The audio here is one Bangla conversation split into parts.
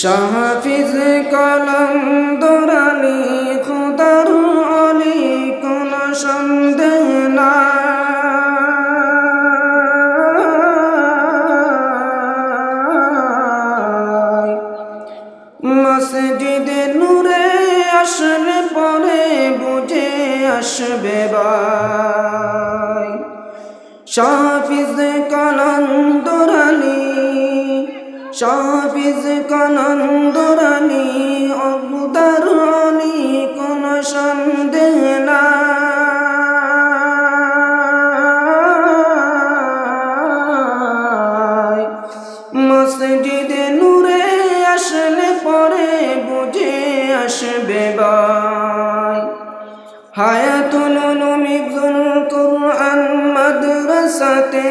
শাহফিজ কলম দোরানি খুদার অলি, কোন সন্দেহ না মসজিদে নূরে আসলে পরে বুঝে আসবে বাই শাফিজ কলন্দরানি শাফিজ কলন্দরানি অবুদারণি কোন সন্দেহ না মসজিদে নূরে আসলে পরে বুঝে আসবে বাই। উলুমিজুল কুরআন মাদ্রাসাতে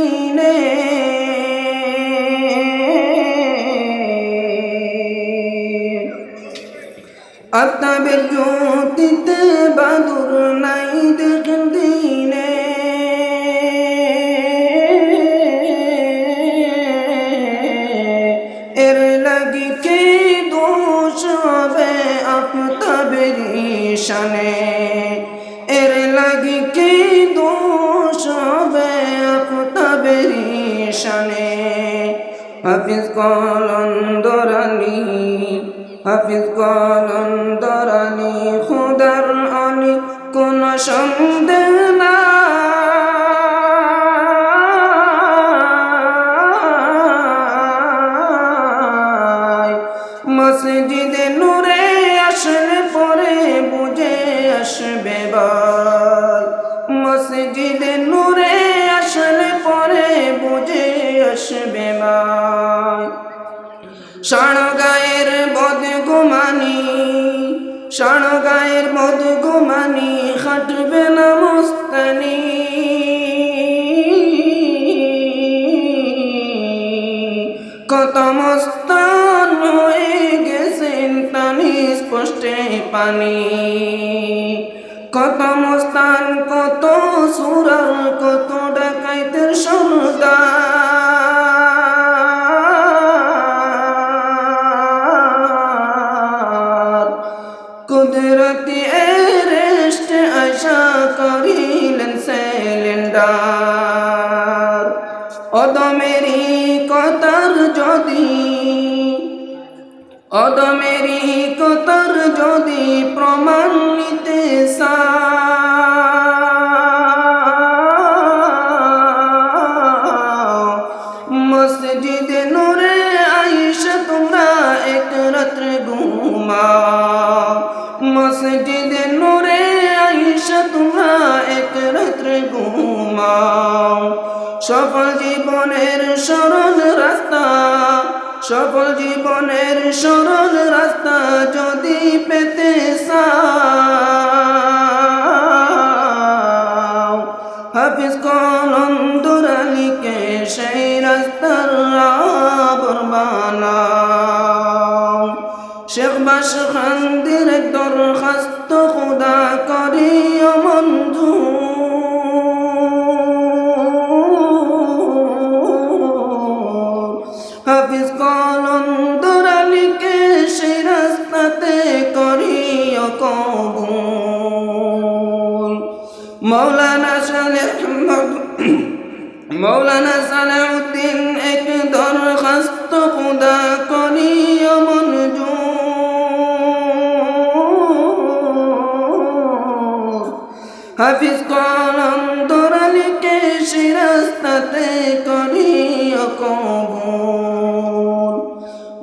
আফতাবের জ্যোতিতে বাদুর নাই দেখেন দিনে। এর লাগি কে দোষ হবে আফতাবের ঈশানে? এর লাগি কে দোষ হবে আফতাবের ঈশানে? হাফিজ কলন্দরানি হাফিজ কলন্দরানি খুদার আনি, কোন সন্দেহ মসজিদে নূরে আসলে পরে বুঝে আসবে মসজিদে নূরে আসলে পরে বুঝে আসবে শাণ শাণ গায়ের বদ গুমানি খাটবে না মস্তানি। কত মস্তান হয়ে গেছেন তানি স্পষ্টে পানি। কত মস্তান, কত সুরার কত ডাকাইতের সরদার কুদরতি এরেস্ট আশা করিলেন সিলিন্ডার। অদমেরি কতার যদি অদমেরি কতার যদি প্রমাণ নিতে চাও, মসজিদে নূরে আইসা তোমরা এক রাত্রে ঘুমাও। মসজিদে নূরে আইসা তোমরা এক রাত্রে ঘুমাও। সফল জীবনের সরল রাস্তা, সফল জীবনের সরল রাস্তা যদি পেতে হাফিজ কলম দুরালিকে সেই রাস্তার বানাও। হাফিজ কলম দুরালিকে সেই রাস্তাতে করিও কবুল। মৌলানা সালে মৌলানা সালাউদ্দিন এক দরখাস্ত খুদা করিও মঞ্জুর। হাফিজ কলম দোরালিকে সে রাস্তাতে করিও কবুল।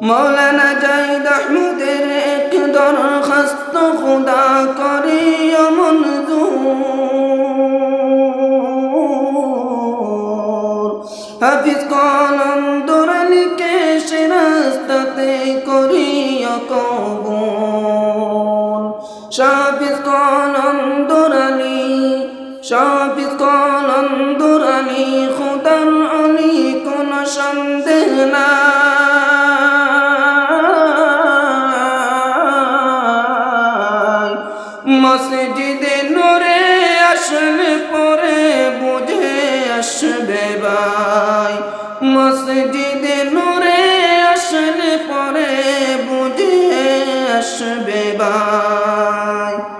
মৌলানা জাহিদ আহমদের এক দরখাস্ত খুদা করিও মঞ্জুর হাফিজ কলম দোরালিকে সে রাস্তাতে করিও কবুল। শাফিজ কলন্দর আলী, শাফিজ কলন্দর আলী, খুদার আলী কোন সন্দেহ নাই। মসজিদে নূরে আসলে পরে বুঝে আসবে ভাই। মসজিদে নূরে আসলে পরে বুঝে আসবে ভাই।